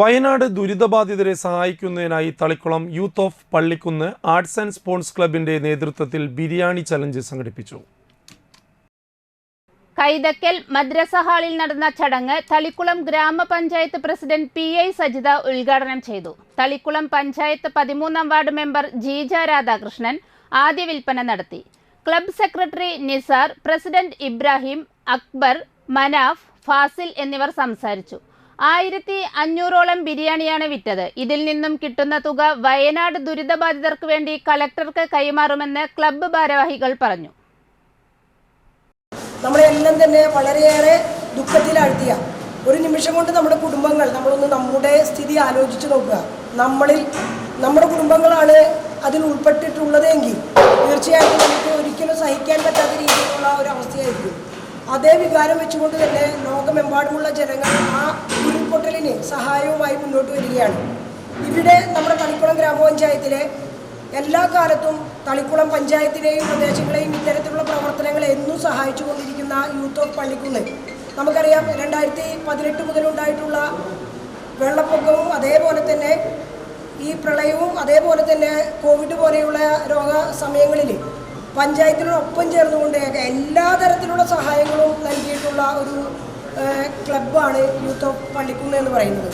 വയനാട് ദുരിതബാധിതരെ സഹായിക്കുന്നതിനായി Thalikulam youth of Pallikkunnu arts and sports ക്ലബിന്റെ നേതൃത്വത്തിൽ ബിരിയാണി ചലഞ്ച് സംഘടിപ്പിച്ചു. കൈതക്കൽ മദ്രസ ഹാളിൽ നടന്ന ചടങ്ങ് തളിക്കുളം ഗ്രാമപഞ്ചായത്ത് പ്രസിഡന്റ് പി ഐ സജിത ഉദ്ഘാടനം ചെയ്തു. തളിക്കുളം പഞ്ചായത്ത് പതിമൂന്നാം വാർഡ് മെമ്പർ ജീജ രാധാകൃഷ്ണൻ ആദ്യ വിൽപ്പന നടത്തി. Club secretary Nisar president Ibrahim Akbar Manaf Fasil എന്നിവർ സംസാരിച്ചു. ആയിരത്തി അഞ്ഞൂറോളം ബിരിയാണിയാണ് വിറ്റത്. ഇതിൽ നിന്നും കിട്ടുന്ന തുക വയനാട് ദുരിതബാധിതർക്ക് വേണ്ടി കലക്ടർക്ക് കൈമാറുമെന്ന് ക്ലബ്ബ് ഭാരവാഹികൾ പറഞ്ഞു. നമ്മളെല്ലാം തന്നെ വളരെയേറെ ദുഃഖത്തിലാഴ്ത്തിയ ഒരു നിമിഷം കൊണ്ട് നമ്മുടെ കുടുംബങ്ങൾ നമ്മളൊന്ന് നമ്മുടെ സ്ഥിതി ആലോചിച്ച് നോക്കുക. നമ്മളിൽ നമ്മുടെ കുടുംബങ്ങളാണ് അതിൽ ഉൾപ്പെട്ടിട്ടുള്ളതെങ്കിൽ തീർച്ചയായിട്ടും നമുക്ക് ഒരിക്കലും അതേ വികാരം വെച്ചുകൊണ്ട് തന്നെ ലോകമെമ്പാടുമുള്ള ജനങ്ങൾ ആ ഉരുൾപൊട്ടലിന് സഹായവുമായി മുന്നോട്ട് വരികയാണ്. ഇവിടെ നമ്മുടെ തളിക്കുളം ഗ്രാമപഞ്ചായത്തിലെ എല്ലാ കാലത്തും തളിക്കുളം പഞ്ചായത്തിനെയും പ്രദേശങ്ങളെയും ഇത്തരത്തിലുള്ള പ്രവർത്തനങ്ങൾ എന്നും സഹായിച്ചു കൊണ്ടിരിക്കുന്ന യൂത്ത് ഓഫ് പള്ളിക്കുന്ന്. നമുക്കറിയാം രണ്ടായിരത്തി പതിനെട്ട് മുതലുണ്ടായിട്ടുള്ള വെള്ളപ്പൊക്കവും അതേപോലെ തന്നെ ഈ പ്രളയവും അതേപോലെ തന്നെ കോവിഡ് പോലെയുള്ള രോഗ സമയങ്ങളിൽ പഞ്ചായത്തിനോടൊപ്പം ചേർന്നുകൊണ്ട് എല്ലാ തരത്തിലുള്ള സഹായങ്ങളും നൽകിയിട്ടുള്ള ഒരു ക്ലബ്ബാണ് യൂത്ത് ഓഫ് പള്ളിക്കുന്ന് എന്ന് പറയുന്നത്.